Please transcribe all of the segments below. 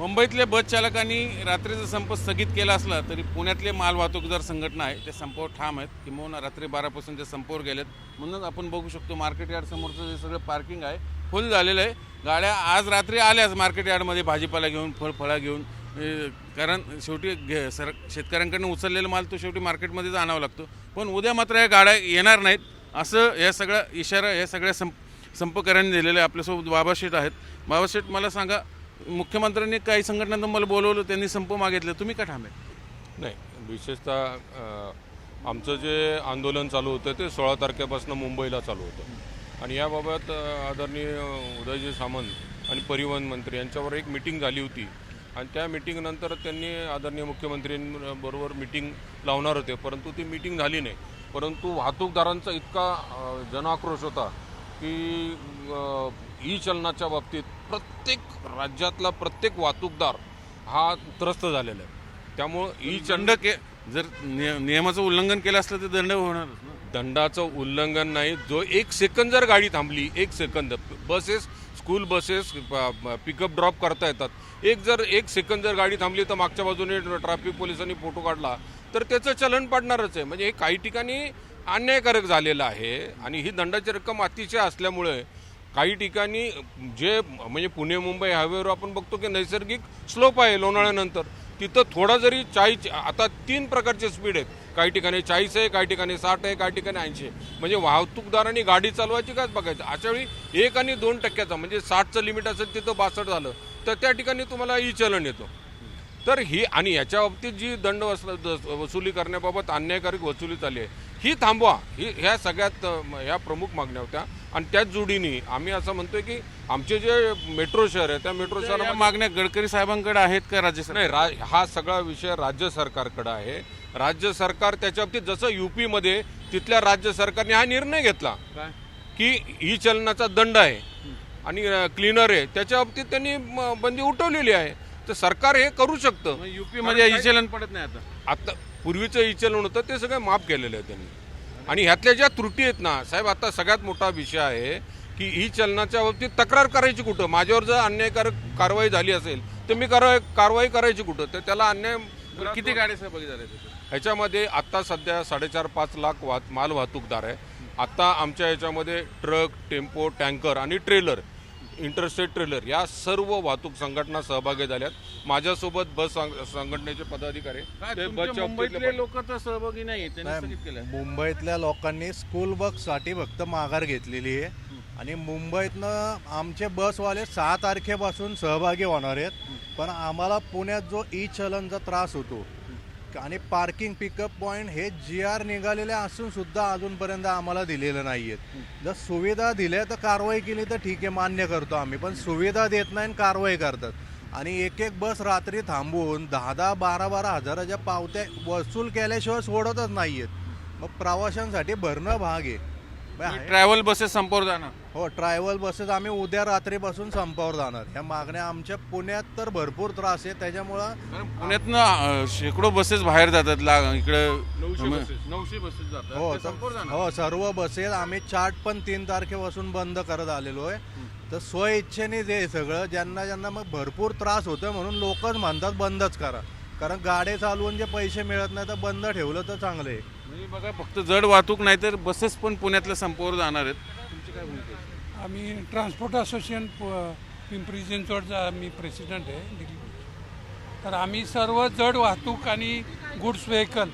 मुंबईतले बस चालकांनी रात्रीचा संप स्थगित केला असला तरी पुण्यातले माल वाहतूकदार संघटना आहे त्या संपावर ठाम आहेत. किंवा रात्री बारापासून ते संपावर गेलेत. म्हणून आपण बघू शकतो मार्केट यार्ड समोरचं जे सगळं पार्किंग आहे फुल झालेलं आहे. गाड्या आज रात्री आल्याच मार्केट यार्डमध्ये भाजीपाला घेऊन फळफळा घेऊन. कारण शेवटी घे सर शेतकऱ्यांकडनं उचललेला माल तो शेवटी मार्केटमध्येच आणावा लागतो. पण उद्या मात्र या गाड्या येणार नाहीत. असं या सगळ्या इशारा या सगळ्या संप संपकऱ्यांनी दिलेलं आहे. आपल्यासोबत बाबाशेठ आहेत. बाबाशेठ मला सांगा मुख्यमंत्र्यांनी काही संघटनांना मला बोलवलं त्यांनी संप मागितलं. तुम्ही का ठाम नाही विशेषतः आमचं जे आंदोलन चालू होतं ते सोळा तारखेपासून मुंबईला चालू होतं. आणि याबाबत आदरणीय उदयजी सामंत आणि परिवहन मंत्री यांच्यावर एक मिटिंग झाली होती. आणि त्या मिटिंगनंतर त्यांनी आदरणीय मुख्यमंत्र्यांबरोबर मिटिंग लावणार होते परंतु ती मिटिंग झाली नाही. परंतु वाहतूकदारांचा इतका जनाक्रोश होता की ई चलनाच्या बाबतीत प्रत्येक राज्यातला प्रत्येक वाहतूकदार हा त्रस्त झालेला आहे. त्यामुळं ई दंड के जर निय- नियमाचं उल्लंघन केलं असलं तर दंड होणारच ना? दंडाचं उल्लंघन नाही. जो एक सेकंद जर गाडी थांबली एक second buses school buses pickup drop करता येतात. एक जर एक सेकंद जर गाडी थांबली तर मागच्या बाजूने ट्रॅफिक पोलिसांनी फोटो काढला तर त्याचं चलन पडणारच आहे. म्हणजे हे काही ठिकाणी अन्यायकारक झालेलं आहे आणि ही दंडाची रक्कम अतिशय असल्यामुळे काही ठिकाणी जे म्हणजे पुणे मुंबई हायवेवर आपण बघतो की नैसर्गिक स्लोप आहे लोणाळ्यानंतर तिथं थोडा जरी चाळीस आता तीन प्रकारचे स्पीड आहेत. काही ठिकाणी चाळीस आहे काही ठिकाणी साठ आहे काही ठिकाणी ऐंशी आहे. म्हणजे वाहतूकदारांनी गाडी चालवायची काय बघायचं. अशा वेळी एक आणि दोन टक्क्याचा म्हणजे साठचं लिमिट असेल तिथं बासष्ट झालं तर त्या ठिकाणी तुम्हाला ई चलन येतो. तर ही आणि याच्या बाबतीत जी दंड वस- द- वसुली करण्याबाबत अन्यायकारक वसुली चालली आहे ही थांबवा. ही ह्या सगळ्यात ह्या प्रमुख मागण्या होत्या. आणि त्याच जोडीने आम्ही असं म्हणतोय की आमचे जे मेट्रो शहर आहे त्या मेट्रो शहरामध्ये मागण्या गडकरी साहेबांकडे आहेत का राज्य सरकार? नाही रा हा सगळा विषय राज्य सरकारकडे आहे. राज्य सरकार त्याच्या बाबतीत जसं युपीमध्ये तिथल्या राज्य सरकारने हा निर्णय घेतला की ई चलनाचा दंड आहे आणि क्लीनर आहे. त्याच्या बाबतीत त्यांनी बंदी उठवलेली आहे. तर सरकार हे करू शकतं. युपी मध्ये ई चलन पडत नाही आता. आता पूर्वीचं ई चलन होतं ते सगळं माफ केलेलं आहे त्यांनी. आणि ह्यातल्या ज्या त्रुटी आहेत ना साहेब आता सगळ्यात मोठा विषय आहे की ई चलनाच्या बाबतीत तक्रार करायची कुठं? माझ्यावर जर अन्यायकारक कारवाई झाली असेल तर मी कारवाई कारवाई करायची कुठं? तर त्याला अन्याय किती गाड्या झाल्या त्याच्यात? ह्याच्यामध्ये आत्ता सध्या साडेचार पाच लाख वाहत माल वाहतूकदार आहे. आत्ता आमच्या ह्याच्यामध्ये ट्रक टेम्पो टँकर आणि ट्रेलर इंटरस्टेट ट्रेलर या सर्व वाहतूक संघटना सहभागी झाल्यात. माझ्यासोबत बस संघ- संघटनेचे पदाधिकारी ते बसच्या मुंबईतले लोक. तर सहभागी नाही मुंबईतल्या लोकांनी स्कूल बससाठी फक्त माघार घेतलेली आहे. आणि मुंबईतनं आमचे बसवाले सहा तारखेपासून सहभागी होणार आहेत. पण आम्हाला पुण्यात जो ई चलनचा त्रास होतो आणि पार्किंग पिकअप पॉईंट हे जी आर निघालेले असून सुद्धा अजूनपर्यंत आम्हाला दिलेलं नाही आहेत जर सुविधा दिल्या तर कारवाई केली तर ठीक आहे मान्य करतो आम्ही. पण सुविधा देत नाही आणि कारवाई करतात. आणि एक एक बस रात्री थांबवून दहा दहा बारा बारा हजाराच्या पावत्या वसूल केल्याशिवाय सोडतच नाही आहेत मग प्रवाशांसाठी भरणं भाग आहे. ट्रॅव्हल बसेस संपावर जाणार. हो ट्रॅव्हल बसेस आम्ही उद्या रात्रीपासून संपावर जाणार. या मागण्या आमच्या पुण्यात तर भरपूर त्रास आहे त्याच्यामुळं कारण पुण्यातनं अं, शेकडो बसेस बाहेर जातात ला इकडं नऊशे बसेस. नऊशे बसेस जातात. हो ते तर- संपावर जाणार. हो सर्व बसेस आम्ही चार्ट पण तीन तारखेपासून बंद करत आलेलो आहे. तर स्वइच्छेने जे सगळं ज्यांना ज्यांना मग भरपूर त्रास होतो म्हणून लोकच म्हणतात बंदच करा. कारण गाडी चालवून जे पैसे मिळत नाही तर बंद ठेवलं तर चांगलं आहे म्हणजे बघा फक्त जड वाहतूक नाही तर बसेस पण पुण्यातल्या संपावर जाणार आहेत तुमची काय भूमिका आहे? आम्ही ट्रान्सपोर्ट असोसिएशन प- पिंपरी चिंचवडचा आम्ही प्रेसिडेंट आहे दिल्ली तर आम्ही सर्व जड वाहतूक आणि गुड्स व्हेकल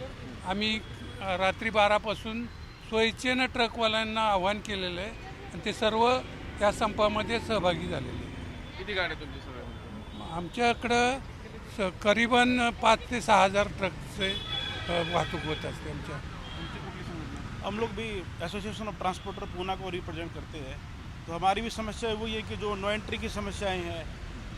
आम्ही अ, रात्री बारापासून स्वइच्छेनं ट्रकवाल्यांना आव्हान केलेलं आहे आणि ते सर्व या संपामध्ये सहभागी झालेले आहे. किती गाड्या तुमच्या सगळ्या आमच्याकडं स करीबन पाच ते सहा हज़ार ट्रकचे अ, वाहतूक होत असते आमच्या. हम लोग भी एसोसिएशन ऑफ़ ट्रांसपोर्टर पूना को रिप्रेजेंट करते हैं. तो हमारी भी समस्या वही है कि जो नो एंट्री की समस्याएँ हैं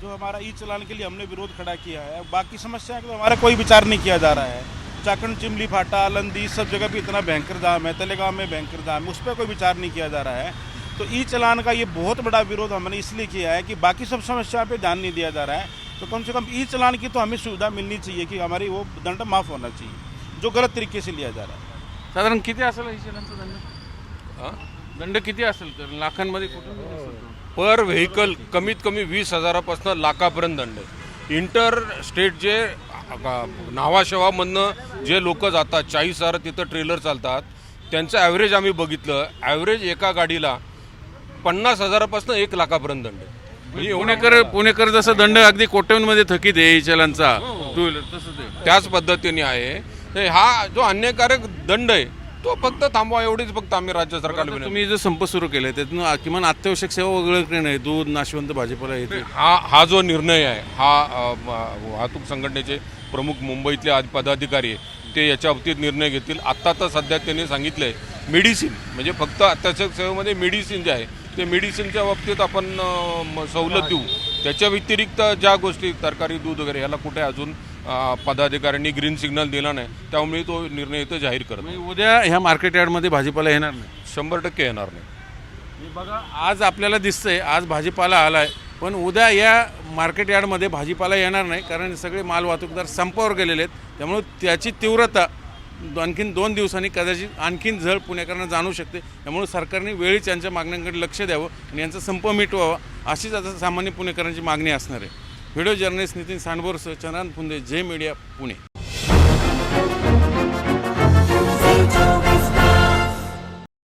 जो हमारा ई चलान के लिए हमने विरोध खड़ा किया है बाकी समस्याएँ का तो हमारा कोई विचार नहीं किया जा रहा है. चाकंड चिमली फाटा आलंदी सब जगह पे इतना भयंकर दाम है तलेगांव में भयंकर दाम है उस पर कोई विचार नहीं किया जा रहा है. तो ई चलान का ये बहुत बड़ा विरोध हमने इसलिए किया है कि बाकी सब समस्या पे ध्यान नहीं दिया जा रहा है. तो कम से कम ई चलान की तो हमें सुविधा मिलनी चाहिए कि हमारी वो दंड माफ़ होना चाहिए जो गलत तरीके से लिया जा रहा है साधारण किती असेल ई चलनचा दंड हा? दंड किती असेल तर लाखांमध्ये कुठून येत असेल तो? पर व्हेकल कमीत कमी वीस हजारापासून लाखापर्यंत दंड आहे इंटर स्टेट जे नावाशेवामधनं जे लोक जातात चाळीस हजार तिथं ट्रेलर चालतात त्यांचं ॲव्हरेज आम्ही बघितलं ॲव्हरेज एका गाडीला पन्नास हजारापासून एक लाखापर्यंत दंड आहे. म्हणजे पुणेकर पुणेकर जसं दंड अगदी कोट्यांमध्ये थकीत आहे ई चलनचा टू व्हीलर त्याच पद्धतीने आहे. तर हा जो अन्यायकारक दंड आहे तो फक्त थांबवा एवढीच फक्त आम्ही राज्य सरकारला विनंती. तुम्ही जो संप सुरू केलाय त्यातून आ- किमान अत्यावश्यक सेवा वगळणे नाही दूध नाशवंत भाजीपाला येते हा हा जो निर्णय आहे हा अ, म- वाहतूक संघटनेचे प्रमुख मुंबईतले आद- पदाधिकारी आहे ते याच्या बाबतीत निर्णय घेतील. आत्ता तर सध्या त्यांनी सांगितलं आहे मेडिसिन म्हणजे फक्त अत्यावश्यक सेवेमध्ये मेडिसिन जे आहे ते मेडिसिनच्या बाबतीत आपण सवलत देऊ. त्याच्या व्यतिरिक्त ज्या गोष्टी तरकारी दूध वगैरे याला कुठे अजून पदाधिकाऱ्यांनी ग्रीन सिग्नल दिला नाही त्यामुळे तो निर्णय इथं जाहीर करत म्हणजे उद्या ह्या मार्केट यार्डमध्ये भाजीपाला येणार नाही. शंभर टक्के येणार नाही. हे बघा आज आपल्याला दिसतंय आज भाजीपाला आलाय पण उद्या या मार्केट यार्डमध्ये भाजीपाला येणार नाही कारण सगळे माल वाहतूकदार संपावर गेलेले आहेत. त्यामुळे त्याची तीव्रता आणखीन दोन दिवसांनी कदाचित आणखीन झळ पुणेकरांना जाणू शकते. त्यामुळे सरकारने वेळीच यांच्या मागण्यांकडे लक्ष द्यावं आणि यांचा संप मिटवावा अशीच आता सामान्य पुणेकरांची मागणी असणार आहे. व्हिडिओ जर्नलिस्ट नितीन सांडबोरसह चंद्रान फुंदे जे मीडिया पुणे.